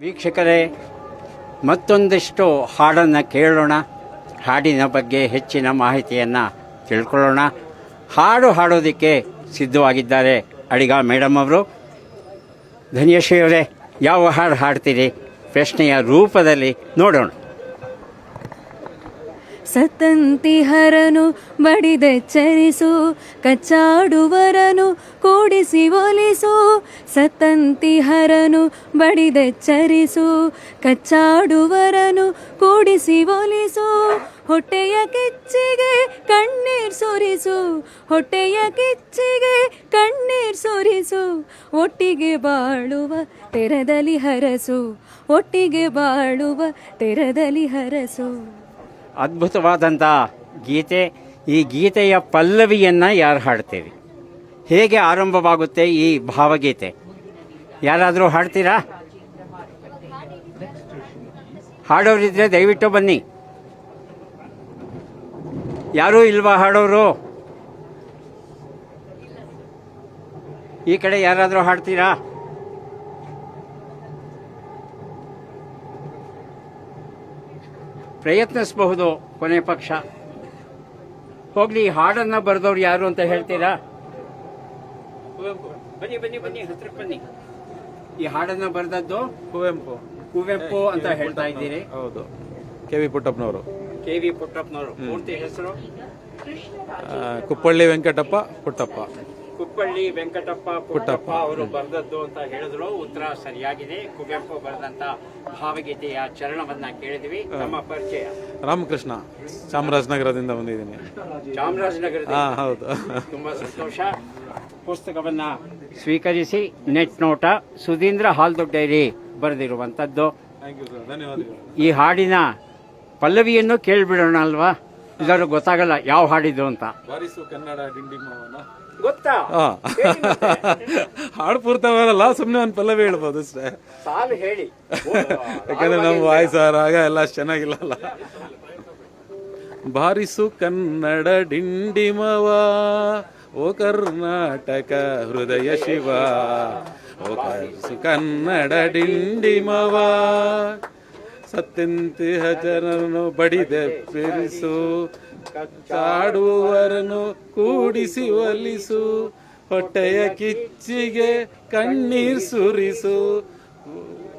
ವೀಕ್ಷಕರೇ, ಮತ್ತೊಂದಿಷ್ಟು ಹಾಡನ್ನು ಕೇಳೋಣ. ಹಾಡಿನ ಬಗ್ಗೆ ಹೆಚ್ಚಿನ ಮಾಹಿತಿಯನ್ನು ತಿಳ್ಕೊಳ್ಳೋಣ. ಹಾಡು ಹಾಡೋದಕ್ಕೆ ಸಿದ್ಧವಾಗಿದ್ದಾರೆ ಅಡಿಗ ಮೇಡಮ್ ಅವರು. ಧನ್ಯಶ್ರೀ ಅವರೇ, ಯಾವ ಹಾಡು ಹಾಡ್ತೀರಿ? ಪ್ರಶ್ನೆಯ ರೂಪದಲ್ಲಿ ನೋಡೋಣ. ಸತಂತಿಹರನು ಬಡಿದೆಚ್ಚರಿಸು, ಕಚ್ಚಾಡುವರನು ಕೂಡಿಸಿ ಒಲಿಸು. ಸತಂತಿಹರನು ಬಡಿದೆಚ್ಚರಿಸು, ಕಚ್ಚಾಡುವರನು ಕೂಡಿಸಿ ಒಲಿಸು. ಹೊಟ್ಟೆಯ ಕಿಚ್ಚಿಗೆ ಕಣ್ಣೀರ್ ಸುರಿಸು, ಹೊಟ್ಟೆಯ ಕಿಚ್ಚಿಗೆ ಕಣ್ಣೀರ್ ಸುರಿಸು. ಒಟ್ಟಿಗೆ ಬಾಳುವ ತೆರದಲ್ಲಿ ಹರಸು, ಒಟ್ಟಿಗೆ ಬಾಳುವ ತೆರದಲ್ಲಿ ಹರಸು. ಅದ್ಭುತವಾದಂಥ ಗೀತೆ. ಈ ಗೀತೆಯ ಪಲ್ಲವಿಯನ್ನು ಯಾರು ಹಾಡ್ತೀರಿ ಹೇಗೆ ಆರಂಭವಾಗುತ್ತೆ ಈ ಭಾವಗೀತೆ? ಯಾರಾದರೂ ಹಾಡ್ತೀರಾ? ಹಾಡೋರಿದ್ರೆ ದಯವಿಟ್ಟು ಬನ್ನಿ. ಯಾರೂ ಇಲ್ವಾ ಹಾಡೋರು? ಈ ಕಡೆ ಯಾರಾದರೂ ಹಾಡ್ತೀರಾ? ಪ್ರಯತ್ನಿಸಬಹುದು ಕೊನೆ ಪಕ್ಷ. ಹೋಗ್ಲಿ ಹಾಡನ್ನ ಬರೆದವ್ರು ಯಾರು ಅಂತ ಹೇಳ್ತೀರಾ? ಬನ್ನಿ ಬನ್ನಿ ಬನ್ನಿ ಹತ್ರಕ್ಕೆ ಬನ್ನಿ. ಈ ಹಾಡನ್ನ ಬರೆದದ್ದು ಕುವೆಂಪು. ಕುವೆಂಪು ಅಂತ ಹೇಳ್ತಾ ಇದ್ದೀರಿ. ಹೌದು. ಕೆ ವಿ ಪುಟ್ಟಪ್ಪನವರು. ಕೆ ವಿ ಪುಟ್ಟಪ್ಪನವರು. ಪೂರ್ತಿ ಹೆಸರು? ಕುಪ್ಪಳ್ಳಿ ವೆಂಕಟಪ್ಪ ಪುಟ್ಟಪ್ಪ. ಕುಪ್ಪಳ್ಳಿ ವೆಂಕಟಪ್ಪ ಪುಟ್ಟಪ್ಪ. ಅವರು ಬರೆದದ್ದು ಅಂತ ಹೇಳಿದ್ರು. ಉತ್ತರ ಸರಿಯಾಗಿದೆ. ಕುವೆಂಪು ಬರೆದಂತ ಭಾವಗೀತೆಯ ಚರಣವನ್ನ ಕೇಳಿದ್ವಿ. ನಮ್ಮ ಪರಿಚಯ. ರಾಮಕೃಷ್ಣ ಚಾಮರಾಜನಗರದಿಂದ ಬಂದಿದ್ದೀನಿ. ಚಾಮರಾಜನಗರ ಹೌದು. ತುಂಬಾ ಸಂತೋಷ. ಪುಸ್ತಕವನ್ನ ಸ್ವೀಕರಿಸಿ ನೆಟ್ ನೋಟ ಸುಧೀಂದ್ರ ಹಾಲ್ದೊಡ್ಡೇರಿ ಧನ್ಯವಾದಗಳು. ಈ ಹಾಡಿನ ಪಲ್ಲವಿಯನ್ನು ಕೇಳಿಬಿಡೋಣ ಅಲ್ವಾ? ಎಲ್ಲರೂ ಗೊತ್ತಾಗಲ್ಲ ಯಾವ ಹಾಡಿದ್ರು ಅಂತ. ಬಾರಿಸು ಕನ್ನಡ ಗೊತ್ತಾ? ಹಾಡು ಪೂರ್ತವಲ್ಲ ಸುಮ್ಮನೆ ಒಂದು ಪಲ್ಲವಿ ಹೇಳ್ಬೋದು ಅಷ್ಟೇ. ಸಾಲು ಹೇಳಿ. ಯಾಕಂದ್ರೆ ನಮ್ಮ ವಾಯ್ಸ್ ಆಗ ಎಲ್ಲ ಅಷ್ಟು ಚೆನ್ನಾಗಿಲ್ಲಲ್ಲ. ಬಾರಿಸು ಕನ್ನಡ ಡಿಂಡಿಮವ ಓ ಕರ್ನಾಟಕ ಹೃದಯ ಶಿವ. ಓ ಕನ್ನಡ ಡಿಂಡಿಮವ ಸತ್ಯಂತಿಹ ಜನರನ್ನು ಬಡಿದೆ ಬೆರಿಸು. ಕಾಡುವರನ್ನು ಕೂಡಿಸಿ ಒಲಿಸು. ಹೊಟ್ಟೆಯ ಕಿಚ್ಚಿಗೆ ಕಣ್ಣೀರ್ ಸುರಿಸು.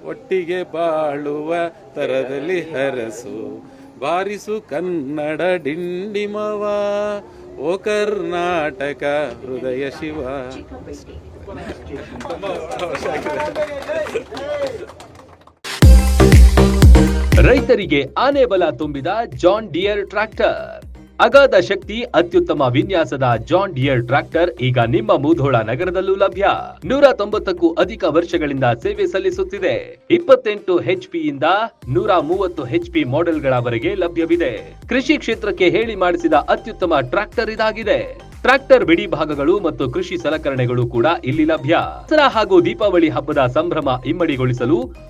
ಒಟ್ಟಿಗೆ ಬಾಳುವ ತರದಲ್ಲಿ ಹರಸು. ಬಾರಿಸು ಕನ್ನಡ ಡಿಂಡಿಮವ. ಓ ಕರ್ನಾಟಕ ಹೃದಯ ಶಿವ. ರೈತರಿಗೆ ಆನೆ ಬಲ ತುಂಬಿದ ಜಾನ್ ಡಿಯರ್ ಟ್ರ್ಯಾಕ್ಟರ್. ಅಗಾಧ ಶಕ್ತಿ, ಅತ್ಯುತ್ತಮ ವಿನ್ಯಾಸದ ಜಾನ್ ಡಿಯರ್ ಟ್ರ್ಯಾಕ್ಟರ್ ಈಗ ನಿಮ್ಮ ಮೂಧೋಳ ನಗರದಲ್ಲೂ ಲಭ್ಯ. ನೂರ ತೊಂಬತ್ತಕ್ಕೂ ಅಧಿಕ ವರ್ಷಗಳಿಂದ ಸೇವೆ ಸಲ್ಲಿಸುತ್ತಿದೆ. ಇಪ್ಪತ್ತೆಂಟು ಹೆಚ್ ಇಂದ ನೂರ ಮೂವತ್ತು ಹೆಚ್ಪಿ ಮಾಡೆಲ್ಗಳವರೆಗೆ ಲಭ್ಯವಿದೆ. ಕೃಷಿ ಕ್ಷೇತ್ರಕ್ಕೆ ಹೇಳಿ ಮಾಡಿಸಿದ ಅತ್ಯುತ್ತಮ ಟ್ರ್ಯಾಕ್ಟರ್ ಇದಾಗಿದೆ. ಟ್ರ್ಯಾಕ್ಟರ್ ಬಿಡಿ ಭಾಗಗಳು ಮತ್ತು ಕೃಷಿ ಸಲಕರಣೆಗಳು ಕೂಡ ಇಲ್ಲಿ ಲಭ್ಯ. ದಸರಾ ಹಾಗೂ ದೀಪಾವಳಿ ಹಬ್ಬದ ಸಂಭ್ರಮ ಇಮ್ಮಡಿಗೊಳಿಸಲು